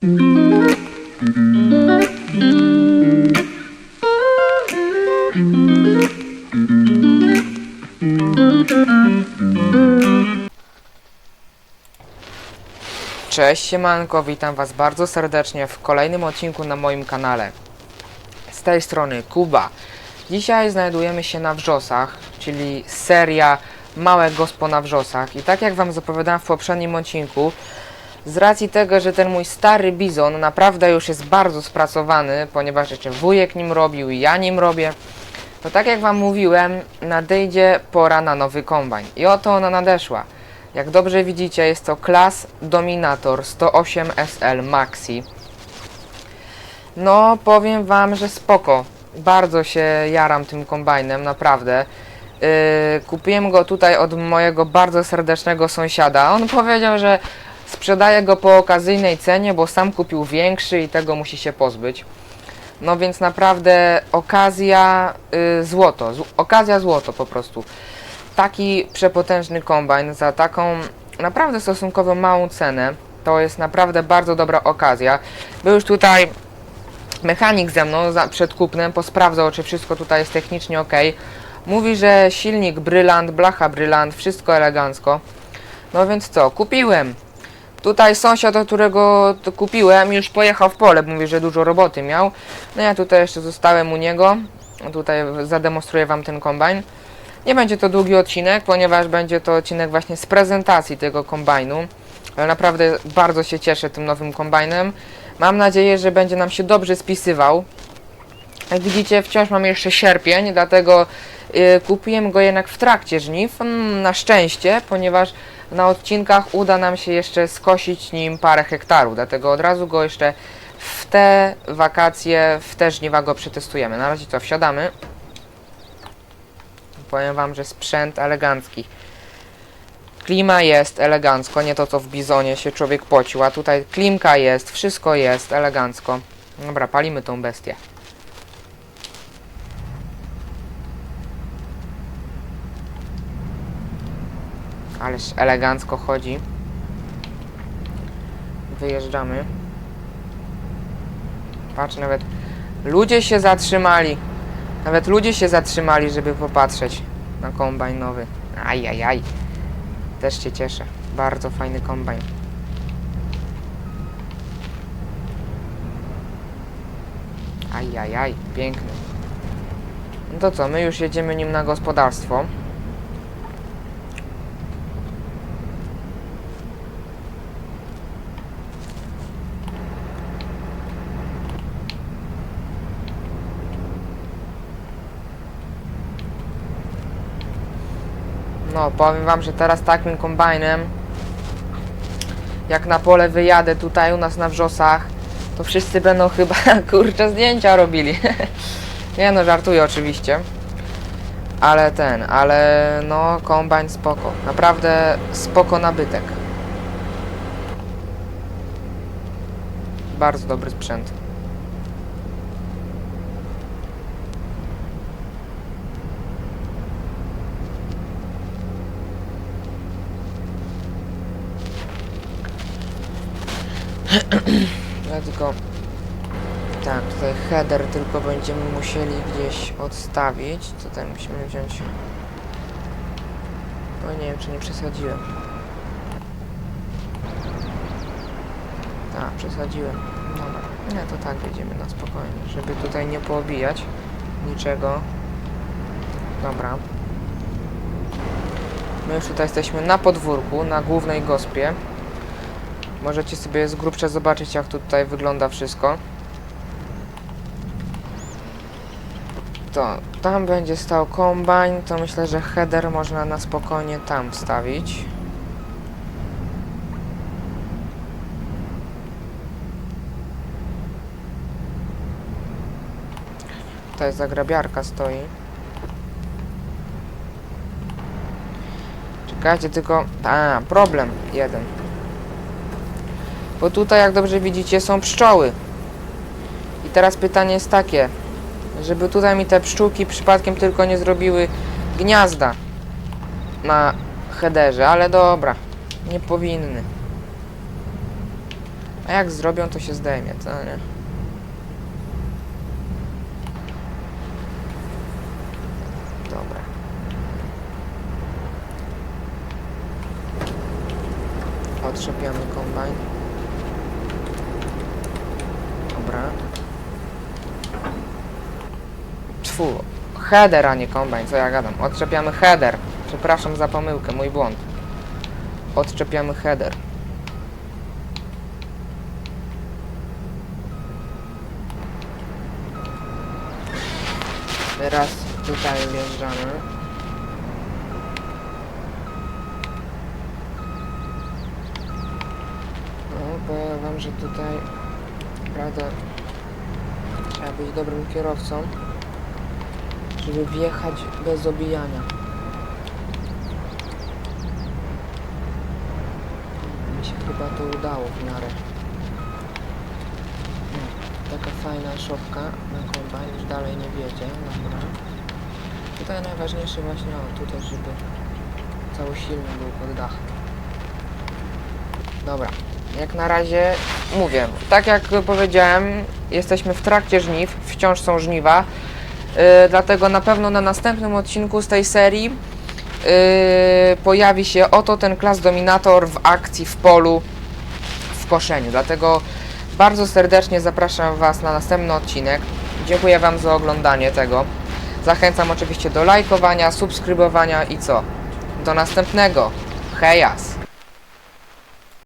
Cześć siemanko, witam was bardzo serdecznie w kolejnym odcinku na moim kanale. Z tej strony Kuba. Dzisiaj znajdujemy się na Wrzosach, czyli seria Małe Gospo na Wrzosach. I tak jak wam zapowiadałem w poprzednim odcinku, z racji tego, że ten mój stary bizon naprawdę już jest bardzo spracowany, ponieważ jeszcze wujek nim robił i ja nim robię, to tak jak wam mówiłem, nadejdzie pora na nowy kombajn. I oto ona nadeszła. Jak dobrze widzicie, jest to Class Dominator 108 SL Maxi. No, powiem wam, że spoko. Bardzo się jaram tym kombajnem, naprawdę. Yy, kupiłem go tutaj od mojego bardzo serdecznego sąsiada. On powiedział, że sprzedaje go po okazyjnej cenie, bo sam kupił większy i tego musi się pozbyć. No więc naprawdę okazja y, złoto, z, okazja złoto po prostu. Taki przepotężny kombajn za taką naprawdę stosunkowo małą cenę, to jest naprawdę bardzo dobra okazja. Był już tutaj mechanik ze mną za, przed kupnem, posprawdzał czy wszystko tutaj jest technicznie ok. Mówi, że silnik brylant, blacha brylant, wszystko elegancko. No więc co, kupiłem. Tutaj sąsiad, od którego to kupiłem, już pojechał w pole, mówi, że dużo roboty miał. No ja tutaj jeszcze zostałem u niego. Tutaj zademonstruję wam ten kombajn. Nie będzie to długi odcinek, ponieważ będzie to odcinek właśnie z prezentacji tego kombajnu. Ale naprawdę bardzo się cieszę tym nowym kombajnem. Mam nadzieję, że będzie nam się dobrze spisywał. Jak widzicie, wciąż mam jeszcze sierpień, dlatego y, kupiłem go jednak w trakcie żniw. Mm, na szczęście, ponieważ na odcinkach uda nam się jeszcze skosić nim parę hektarów. Dlatego od razu go jeszcze w te wakacje, w te żniwa go przetestujemy. Na razie to wsiadamy. Powiem wam, że sprzęt elegancki. Klima jest elegancko, nie to co w bizonie się człowiek pocił, a tutaj klimka jest, wszystko jest elegancko. Dobra, palimy tą bestię. Ależ elegancko chodzi. Wyjeżdżamy. Patrz, nawet ludzie się zatrzymali. Nawet ludzie się zatrzymali, żeby popatrzeć na kombajn nowy. Ajajaj. Też się cieszę. Bardzo fajny kombajn. Ajajaj, piękny. No to co, my już jedziemy nim na gospodarstwo. No, powiem wam, że teraz takim kombajnem, jak na pole wyjadę tutaj u nas na wrzosach, to wszyscy będą chyba, kurczę, zdjęcia robili. Nie no, żartuję oczywiście. Ale ten, ale no, kombajn spoko. Naprawdę spoko nabytek. Bardzo dobry sprzęt. Ja tylko... Tak, tutaj header tylko będziemy musieli gdzieś odstawić. Tutaj musimy wziąć... No nie wiem, czy nie przesadziłem. Tak, przesadziłem. Dobra. Nie, to tak jedziemy na spokojnie, żeby tutaj nie poobijać niczego. Dobra. My już tutaj jesteśmy na podwórku, na głównej gospie. Możecie sobie z grubsza zobaczyć, jak tutaj wygląda wszystko. To tam będzie stał kombajn, to myślę, że header można na spokojnie tam wstawić. Tutaj zagrabiarka stoi. Czekajcie, tylko... A, problem jeden. Bo tutaj, jak dobrze widzicie, są pszczoły. I teraz pytanie jest takie, żeby tutaj mi te pszczółki przypadkiem tylko nie zrobiły gniazda na headerze, ale dobra, nie powinny. A jak zrobią, to się zdejmie, to nie? Dobra. Otrzepiamy kombajn. Dobra. Header, a nie kombajn, co ja gadam. Odczepiamy header. Przepraszam za pomyłkę, mój błąd. Odczepiamy header. Teraz tutaj wjeżdżamy. No, powiem wam, że tutaj naprawdę trzeba być dobrym kierowcą, żeby wjechać bez obijania. Mi się chyba to udało w miarę. Taka fajna szopka na kombajn, już dalej nie wiedzie, dobra. Tutaj najważniejsze właśnie, o tutaj, żeby cały silnik był pod dachem. Dobra, jak na razie mówię, tak jak powiedziałem, jesteśmy w trakcie żniw, wciąż są żniwa, dlatego na pewno na następnym odcinku z tej serii yy, pojawi się oto ten klas dominator w akcji w polu w koszeniu. Dlatego bardzo serdecznie zapraszam Was na następny odcinek. Dziękuję Wam za oglądanie tego. Zachęcam oczywiście do lajkowania, subskrybowania i co? Do następnego. Hejas!